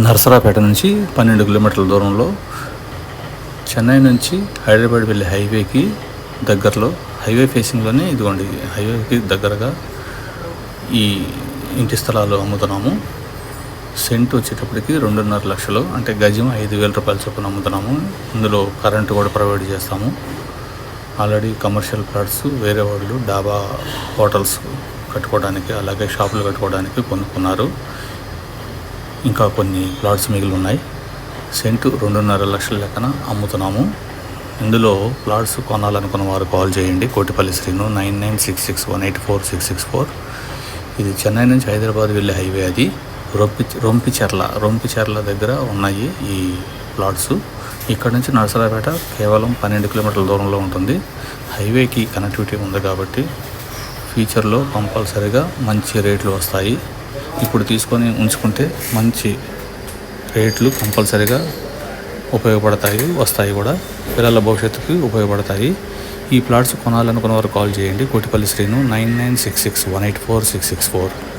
నరసరాపేట నుంచి పన్నెండు కిలోమీటర్ల దూరంలో చెన్నై నుంచి హైదరాబాద్ వెళ్ళే హైవేకి దగ్గరలో హైవే ఫేసింగ్లోనే ఇదిగోండి హైవేకి దగ్గరగా ఈ ఇంటి స్థలాలు అమ్ముతున్నాము. సెంట్ వచ్చేటప్పటికి రెండున్నర లక్షలు అంటే గజం ఐదు వేల రూపాయల చొప్పున అమ్ముతున్నాము. ఇందులో కరెంటు కూడా ప్రొవైడ్ చేస్తాము. ఆల్రెడీ కమర్షియల్ ప్లాట్స్ వేరే వాళ్ళు డాబా హోటల్స్ కట్టుకోవడానికి అలాగే షాపులు కట్టుకోవడానికి కొనుక్కున్నారు. ఇంకా కొన్ని ప్లాట్స్ మిగిలి ఉన్నాయి సెంటు రెండున్నర లక్షల లెక్కన అమ్ముతున్నాము. ఇందులో ప్లాట్స్ కొనాలనుకున్న వారు కాల్ చేయండి. Kotipalli Srinu nine nine six six one eight four six six four. ఇది చెన్నై నుంచి హైదరాబాద్ వెళ్ళే హైవే అది. రొంపి రొంపిచెర్ల రొంపిచెర్ల దగ్గర ఉన్నాయి ఈ ప్లాట్స్ ఇక్కడ నుంచి నరసరాపేట కేవలం పన్నెండు కిలోమీటర్ల దూరంలో ఉంటుంది. హైవేకి కనెక్టివిటీ ఉంది కాబట్టి ఫ్యూచర్లో కంపల్సరీగా మంచి రేట్లు వస్తాయి. ఇప్పుడు తీసుకొని ఉంచుకుంటే మంచి రేట్లు కంపల్సరీగా ఉపయోగపడతాయి వస్తాయి కూడా. పిల్లల భవిష్యత్తుకి ఉపయోగపడతాయి. ఈ ప్లాట్స్ కొనాలనుకున్న వారు కాల్ చేయండి. Kotipalli Srinu nine nine six six one eight four six six four.